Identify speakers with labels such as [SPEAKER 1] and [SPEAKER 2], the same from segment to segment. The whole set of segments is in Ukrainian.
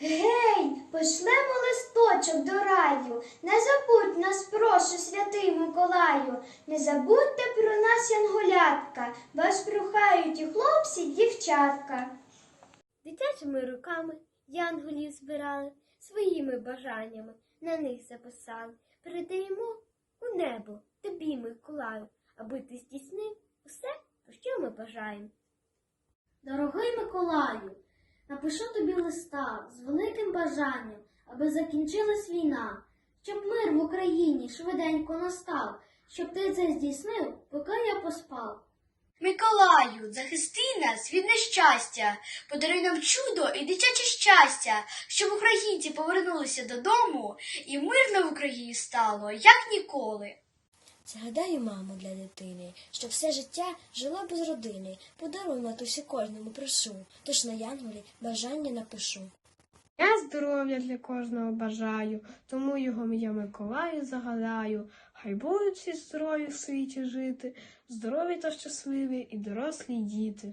[SPEAKER 1] Гей, пошлемо листочок до раю. Не забудь нас, прошу, святий Миколаю. Не забудьте про нас, янголятка. Вас прохають і хлопці, і дівчатка.
[SPEAKER 2] Дитячими руками янголів збирали, своїми бажаннями на них записали. Передаємо у небо тобі, Миколаю, аби ти здійснив усе, що ми бажаємо. Дорогий Миколаю, напишу тобі листа з великим бажанням, аби закінчилась війна, щоб мир в Україні швиденько настав, щоб ти це здійснив, поки я поспав.
[SPEAKER 3] Миколаю, захисти нас від нещастя, подаруй нам чудо і дитяче щастя, щоб українці повернулися додому і мирно в Україні стало, як ніколи.
[SPEAKER 4] Загадаю маму для дитини, що все життя жила без родини. Подаруй матусі кожному прошу, тож на янголі бажання напишу.
[SPEAKER 5] Я здоров'я для кожного бажаю, тому його я Миколаю загадаю. Хай будуть всі здорові в світі жити, здорові та щасливі і дорослі діти.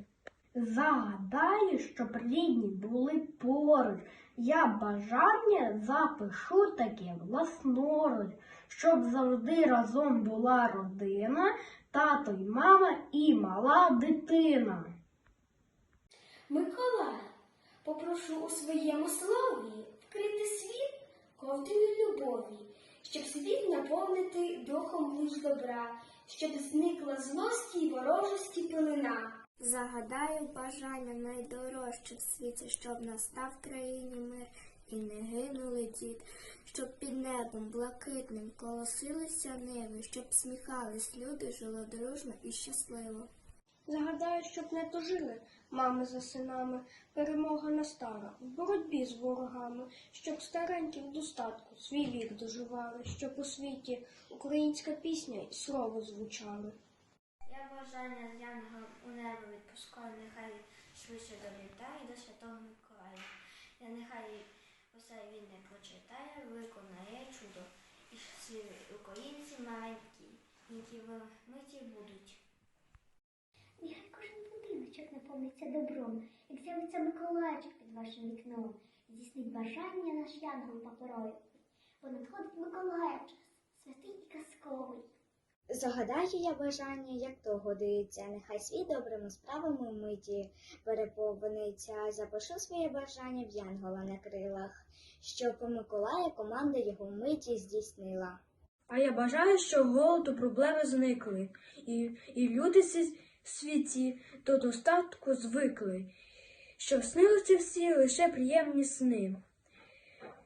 [SPEAKER 6] Загадаю, щоб рідні були поруч. Я бажання запишу таке власноруч, щоб завжди разом була родина, тато й мама і мала дитина.
[SPEAKER 2] Миколай, попрошу у своєму слові вкрити світ ковдрою любові, щоб світ наповнити духом луч добра, щоб зникла злості й ворожості пилина. Загадаю бажання найдорожче в світі, щоб настав в країні мир і не гинули діти, щоб під небом блакитним колосилися ниви, щоб сміхались люди, жило дружно і щасливо.
[SPEAKER 5] Загадаю, щоб не тужили мами за синами, перемога настала в боротьбі з ворогами, щоб старенькі в достатку свій вік доживали, щоб у світі українська пісня і слово звучали.
[SPEAKER 2] Я бажання з янгом у небо відпускаю, нехай швидше долітає до Святого Миколая. Я нехай усе він не прочитає, виконає чудо. І всі українці маленькі, які в миті будуть.
[SPEAKER 7] Нехай кожен будиночок наповниться добром, як з'явиться Миколаївчик під вашим вікном, здійснить бажання наш янгол паперовий, бо надходить Миколаївчас, святий і казковий.
[SPEAKER 8] Загадаю я бажання, як то годиться, нехай світ добрими справами миті переповниться, запишу своє бажання в янгола на крилах, щоб у Миколая команда його миті здійснила.
[SPEAKER 5] А я бажаю, щоб голоду проблеми зникли, і, і люди в світі до достатку звикли, щоб снилися всі лише приємні сни.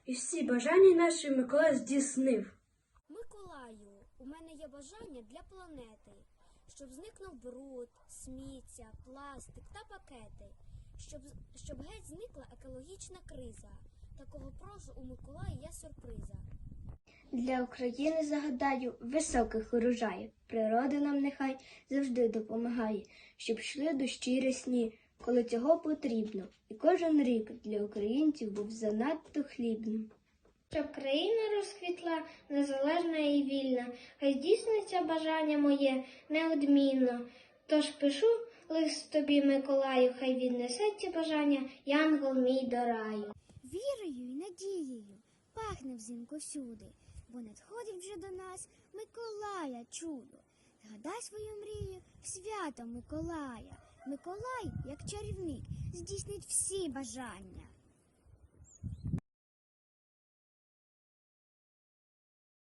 [SPEAKER 5] І всі бажання наші Миколай здійснив.
[SPEAKER 2] У мене є бажання для планети, щоб зникнув бруд, сміття, пластик та пакети, щоб, щоб геть зникла екологічна криза. Такого прошу у Миколая я сюрприза.
[SPEAKER 4] Для України загадаю високих урожаїв. Природа нам нехай завжди допомагає, щоб йшли дощі рясні, коли цього потрібно. І кожен рік для українців був занадто хлібним.
[SPEAKER 1] Щоб країна розквітла, незалежна і вільна, хай здійсниться бажання моє неодмінно. Тож пишу лист тобі, Миколаю, хай віднесе ці бажання янгол мій до раю.
[SPEAKER 7] Вірою і надією пахне взимку всюди, бо надходить вже до нас Миколая чудо. Згадай свою мрію свято Миколая. Миколай, як чарівник, здійснить всі бажання.